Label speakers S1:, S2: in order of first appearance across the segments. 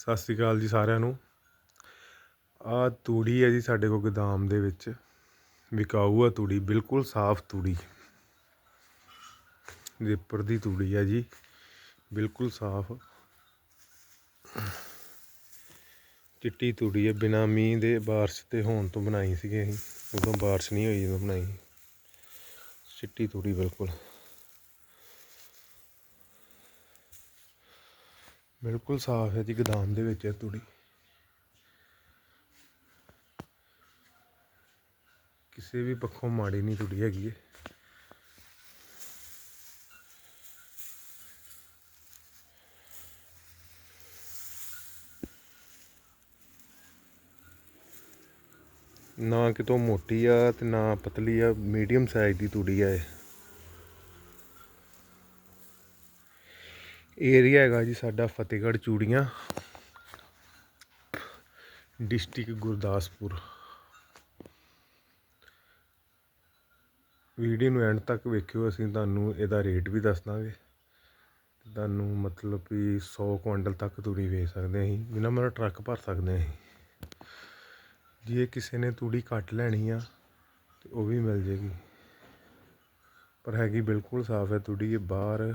S1: ਸਤਿ ਸ਼੍ਰੀ ਅਕਾਲ ਜੀ ਸਾਰਿਆਂ ਨੂੰ। ਆ ਤੂੜੀ ਹੈ ਜੀ ਸਾਡੇ ਕੋਲ ਗੋਦਾਮ ਦੇ ਵਿੱਚ। ਵਿਕਾਊ ਆ ਤੂੜੀ, ਬਿਲਕੁਲ ਸਾਫ਼ ਤੂੜੀ। ਰੇਪਰ ਦੀ ਤੂੜੀ ਹੈ ਜੀ, ਬਿਲਕੁਲ ਸਾਫ਼। ਚਿੱਟੀ ਤੂੜੀ ਹੈ, ਬਿਨਾ ਮੀਂਹ ਦੇ ਬਾਰਿਸ਼ ਤੇ ਹੋਣ ਤੋਂ ਬਣਾਈ ਸੀਗੀ ਅਸੀਂ। ਉਦੋਂ ਬਾਰਿਸ਼ ਨਹੀਂ ਹੋਈ ਜਦੋਂ ਬਣਾਈ ਚਿੱਟੀ ਤੂੜੀ, ਬਿਲਕੁਲ। ਬਿਲਕੁਲ ਸਾਫ਼ ਹੈ ਜੀ, ਗਦਾਮ ਦੇ ਵਿੱਚ ਹੈ ਤੂੜੀ। ਕਿਸੇ ਵੀ ਪੱਖੋਂ ਮਾੜੀ ਨਹੀਂ ਤੂੜੀ ਹੈਗੀ ਹੈ ਨਾ ਕਿਤੋਂ ਮੋਟੀ ਆ ਤੇ ਨਾ ਪਤਲੀ ਆ, ਮੀਡੀਅਮ ਸਾਈਜ਼ ਦੀ ਤੂੜੀ ਆ ਇਹ। ਏਰੀਆ ਹੈਗਾ ਜੀ ਸਾਡਾ ਫਤਿਹਗੜ੍ਹ ਚੂੜੀਆਂ ਡਿਸਟ੍ਰਿਕਟ ਗੁਰਦਾਸਪੁਰ। ਵੀਡੀਓ ਨੂੰ ਐਂਡ ਤੱਕ ਵੇਖਿਓ, ਅਸੀਂ ਤੁਹਾਨੂੰ ਇਹਦਾ ਰੇਟ ਵੀ ਦੱਸ ਦਾਂਗੇ। ਤੁਹਾਨੂੰ ਮਤਲਬ ਵੀ 100 ਕੁਇੰਟਲ ਤੱਕ ਤੂੜੀ ਵੇਚ ਸਕਦੇ ਹਾਂ ਅਸੀਂ, ਬਿਨਾਂ ਮੇਰਾ ਟਰੱਕ ਭਰ ਸਕਦੇ ਹਾਂ ਅਸੀਂ। ਜੇ ਕਿਸੇ ਨੇ ਤੂੜੀ ਘੱਟ ਲੈਣੀ ਆ, ਤੇ ਉਹ ਵੀ ਮਿਲ ਜੇਗੀ। ਪਰ ਹੈਗੀ ਬਿਲਕੁਲ ਸਾਫ਼ ਹੈ ਤੂੜੀ, ਇਹ ਬਾਹਰ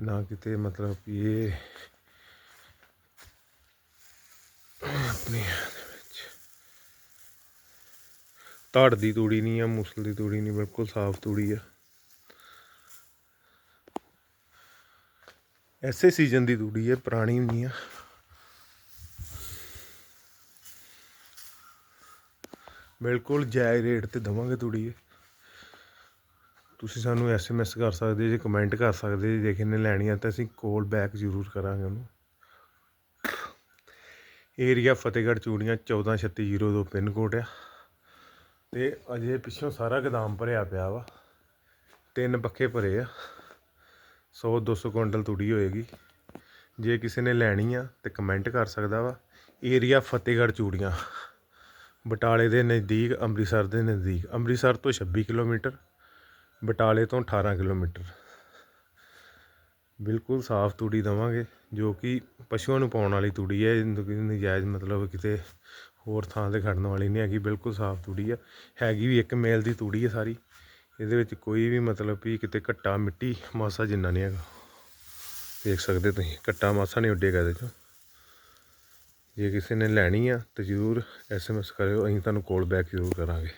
S1: ਨਾ ਕਿਤੇ ਮਤਲਬ ਕਿ ਇਹ ਆਪਣੇ ਧੜ ਦੀ ਤੂੜੀ ਨਹੀਂ ਆ, ਮੁਸਲ ਦੀ ਤੂੜੀ ਨਹੀਂ, ਬਿਲਕੁਲ ਸਾਫ਼ ਤੂੜੀ ਆ। ਐਸੇ ਸੀਜ਼ਨ ਦੀ ਤੂੜੀ ਹੈ ਪੁਰਾਣੀ ਹੁੰਦੀ ਆ। ਬਿਲਕੁਲ ਜਾਇਜ਼ ਰੇਟ ਤੇ ਦਵਾਂਗੇ ਤੂੜੀ ਇਹ। ਤੁਸੀਂ ਸਾਨੂੰ ਐਸਐਮਐਸ ਕਰ ਸਕਦੇ, ਜੇ ਕਮੈਂਟ ਕਰ ਸਕਦੇ, ਜੇ ਕਿਸੇ ਨੇ ਲੈਣੀ ਆ ਤਾਂ ਅਸੀਂ ਕੋਲ ਬੈਕ ਜ਼ਰੂਰ ਕਰਾਂਗੇ ਉਹਨੂੰ। Area Fatehgarh Churian 143602 pin code ਆ। ਤੇ ਅਜੇ ਪਿੱਛੋਂ ਸਾਰਾ ਗਦਾਮ ਭਰਿਆ ਪਿਆ ਵਾ। ਤਿੰਨ ਪੱਖੇ ਭਰੇ ਆ। 100 200 ਕੁਇੰਟਲ ਤੂੜੀ ਹੋਏਗੀ। ਜੇ ਕਿਸੇ ਨੇ ਲੈਣੀ ਆ ਤੇ ਕਮੈਂਟ ਕਰ ਸਕਦਾ ਵਾ। ਏਰੀਆ ਫਤਿਹਗੜ੍ਹ ਚੂੜੀਆਂ। ਬਟਾਲੇ ਦੇ ਨਜ਼ਦੀਕ, ਅੰਮ੍ਰਿਤਸਰ ਦੇ ਨਜ਼ਦੀਕ। ਅੰਮ੍ਰਿਤਸਰ ਤੋਂ 26 ਕਿਲੋਮੀਟਰ। ਬਟਾਲੇ ਤੋਂ 18 ਕਿਲੋਮੀਟਰ। ਬਿਲਕੁਲ ਸਾਫ਼ ਤੂੜੀ ਦੇਵਾਂਗੇ, ਜੋ ਕਿ ਪਸ਼ੂਆਂ ਨੂੰ ਪਾਉਣ ਵਾਲੀ ਤੂੜੀ ਹੈ। ਨਜਾਇਜ਼ ਮਤਲਬ ਕਿਤੇ ਹੋਰ ਥਾਂ ਤੇ ਖੜਨ ਵਾਲੀ ਨਹੀਂ ਹੈਗੀ, ਬਿਲਕੁਲ ਸਾਫ਼ ਤੂੜੀ ਆ। ਹੈਗੀ ਵੀ ਇੱਕ ਮੇਲ ਦੀ ਤੂੜੀ ਹੈ ਸਾਰੀ। ਇਹਦੇ ਵਿੱਚ ਕੋਈ ਵੀ ਮਤਲਬ ਵੀ ਕਿਤੇ ਘੱਟਾ ਮਿੱਟੀ ਮਾਸਾ ਜਿੰਨਾ ਨਹੀਂ ਹੈਗਾ। ਦੇਖ ਸਕਦੇ ਤੁਸੀਂ, ਘੱਟਾ ਮਾਸਾ ਨਹੀਂ ਉੱਡੇਗਾ ਇਹਦੇ ਚੋਂ। ਜੇ ਕਿਸੇ ਨੇ ਲੈਣੀ ਆ ਤਾਂ ਜ਼ਰੂਰ ਐਸਐਮਐਸ ਕਰਿਓ, ਅਸੀਂ ਤੁਹਾਨੂੰ ਕੋਲ ਬੈਕ ਜ਼ਰੂਰ ਕਰਾਂਗੇ।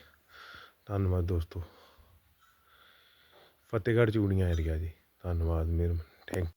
S1: ਧੰਨਵਾਦ ਦੋਸਤੋ। ਫਤਿਹਗੜ੍ਹ ਚੂੜੀਆਂ ਏਰੀਆ ਜੀ। ਧੰਨਵਾਦ ਮੇਰ ਥੈਂਕ